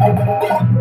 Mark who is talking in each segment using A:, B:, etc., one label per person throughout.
A: Thank you.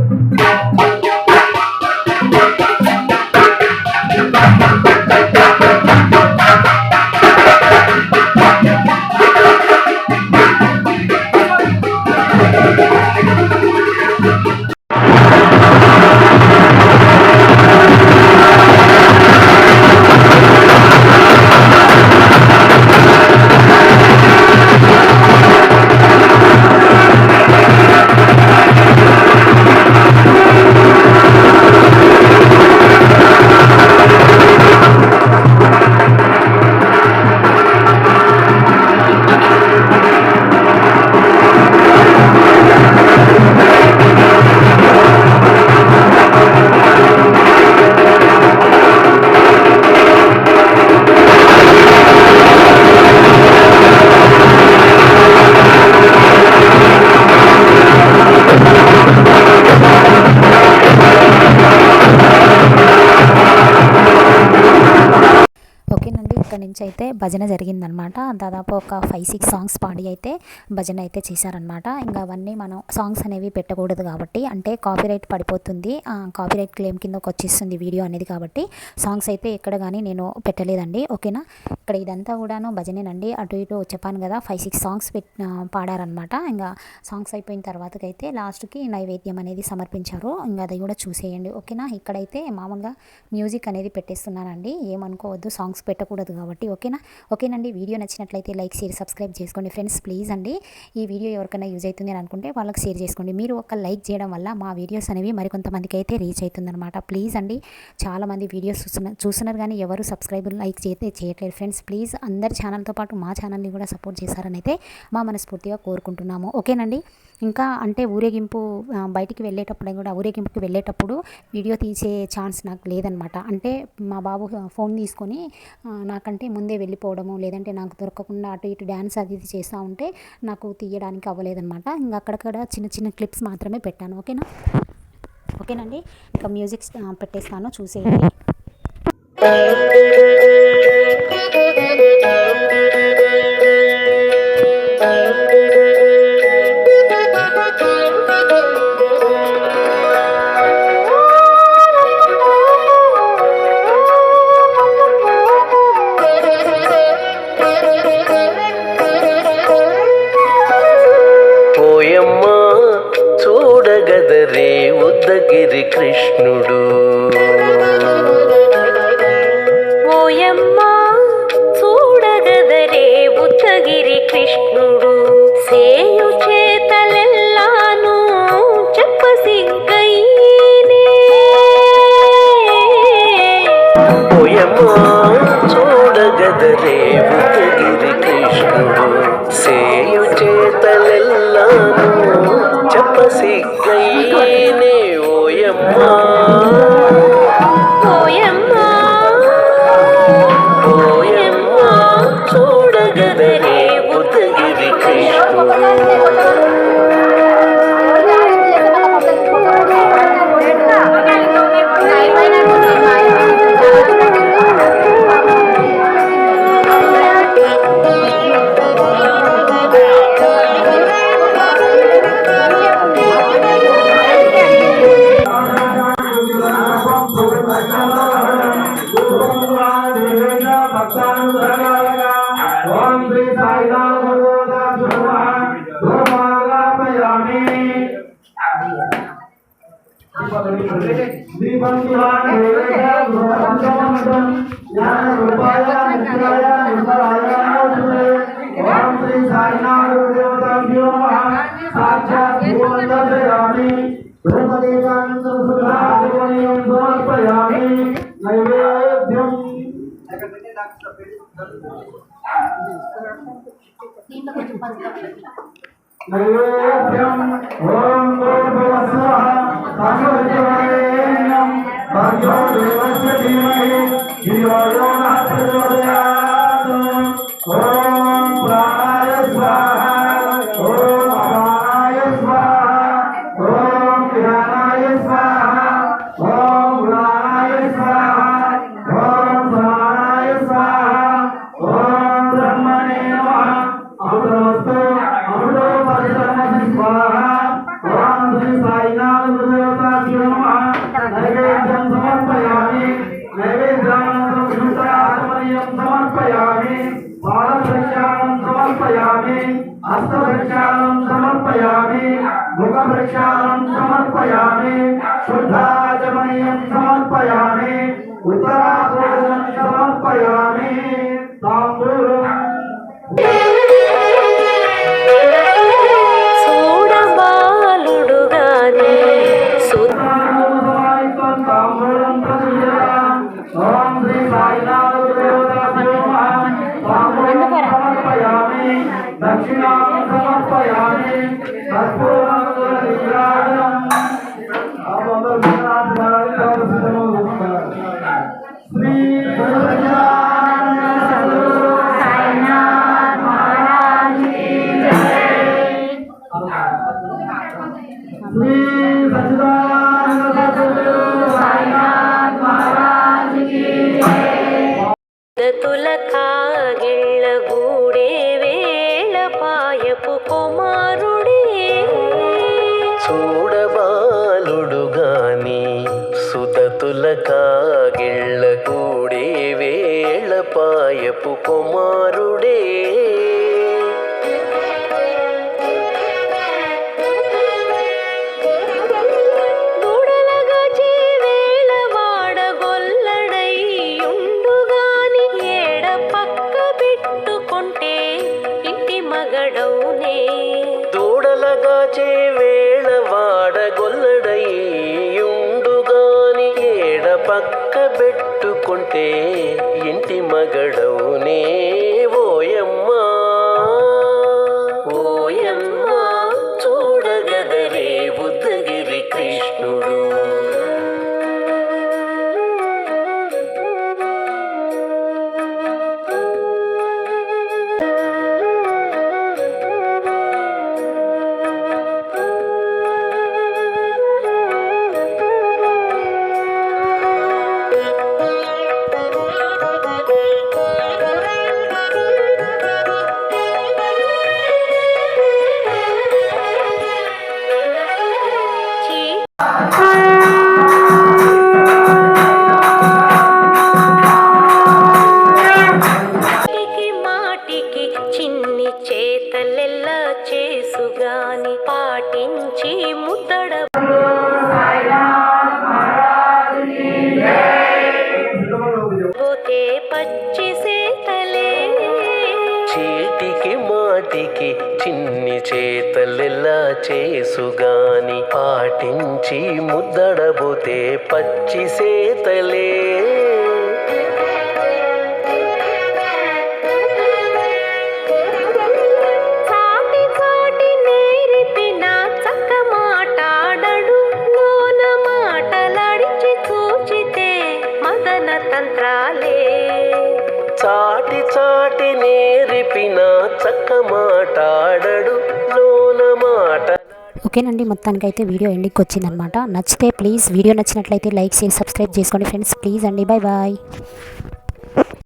A: నుంచి అయితే భజన జరిగిందనమాట. దాదాపు ఒక ఫైవ్ సిక్స్ సాంగ్స్ పాడి అయితే భజన అయితే చేశారనమాట. ఇంకా అవన్నీ మనం సాంగ్స్ అనేవి పెట్టకూడదు కాబట్టి అంటే కాపీరైట్ పడిపోతుంది. కాపీరైట్ క్లెయిమ్ కిందకి వచ్చేస్తుంది వీడియో అనేది కాబట్టి సాంగ్స్ అయితే ఎక్కడ కానీ నేను పెట్టలేదండి. ఓకేనా? ఇక్కడ ఇదంతా కూడాను భజనేనండి. అటు ఇటు చెప్పాను కదా ఫైవ్ సిక్స్ సాంగ్స్ పెట్ పాడారనమాట. ఇంకా సాంగ్స్ అయిపోయిన తర్వాతకైతే లాస్ట్కి నైవేద్యం అనేది సమర్పించారు. ఇంకా అది కూడా చూసేయండి. ఓకేనా? ఇక్కడైతే మామూలుగా మ్యూజిక్ అనేది పెట్టేస్తున్నానండి ఏమనుకోవద్దు సాంగ్స్ పెట్టకూడదు కాబట్టి. ఓకేనా? ఓకేనండి. వీడియో నచ్చినట్లయితే లైక్ షేర్ సబ్స్క్రైబ్ చేసుకోండి ఫ్రెండ్స్. ప్లీజ్ అండి. ఈ వీడియో ఎవరికైనా యూజ్ అవుతుంది అని అనుకుంటే వాళ్ళకి షేర్ చేసుకోండి. మీరు ఒక లైక్ చేయడం వల్ల మా వీడియోస్ అనేవి మరికొంతమందికి అయితే రీచ్ అవుతుందన్నమాట. ప్లీజ్ అండి. చాలామంది వీడియోస్ చూస్తున్నారు చూస్తున్నారు కానీ ఎవరు సబ్స్క్రైబ్ లైక్ చేస్తే చేయట్లేదు ఫ్రెండ్స్. ప్లీజ్ అందరి ఛానల్తో పాటు మా ఛానల్ని కూడా సపోర్ట్ చేశారని అయితే మా మనస్ఫూర్తిగా కోరుకుంటున్నాము. ఓకేనండి. ఇంకా అంటే ఊరేగింపు బయటికి వెళ్ళేటప్పుడు కూడా ఊరేగింపుకి వెళ్ళేటప్పుడు వీడియో తీసే ఛాన్స్ నాకు లేదనమాట అంటే మా బాబు ఫోన్ తీసుకొని నాకంటే ముందే వెళ్ళిపోవడము లేదంటే నాకు దొరకకుండా అటు ఇటు డ్యాన్స్ అది ఇది చేస్తూ ఉంటే నాకు తీయడానికి అవ్వలేదన్నమాట. ఇంకా అక్కడక్కడ చిన్న చిన్న క్లిప్స్ మాత్రమే పెట్టాను. ఓకేనా? ఓకేనండి. ఇంకా మ్యూజిక్ పెట్టేస్తాను. చూసేయండి.
B: చేతలెల్లాను చెప్పసిగ్గైనే
C: ధీమహి ధియో
B: हस्तवृक्षां समर्पयामि मुखवृक्षां समर्पयामि शुद्ध కుమారుడే. పెట్టుకుంటే ఇంటి మగడవునే
D: ఓయమ్మా. ఓయమ్మా చూడగదరే బుద్ధగిరి కృష్ణుడు.
B: చిన్ని చేతలెల్లా చేసుగాని పాటించి ముద్దడ పోతే పచ్చి సేతలే.
D: చీటికి మాటికి చిన్ని చేతలెల్లా చేసుగాని పాటించి ముద్దడబోతే పచ్చి సేతలే.
B: మదన తంత్రాలే
D: చాటి చాటి నేరిపిన చక్క మాటాడడు లోన మాట.
A: ఓకేనండి మొత్తానికైతే వీడియో ఎండింగ్కి వచ్చిందనమాట నచ్చితే ప్లీజ్ వీడియో నచ్చినట్లయితే లైక్ చేసి సబ్స్క్రైబ్ చేసుకోండి ఫ్రెండ్స్. ప్లీజ్ అండి బాయ్ బాయ్.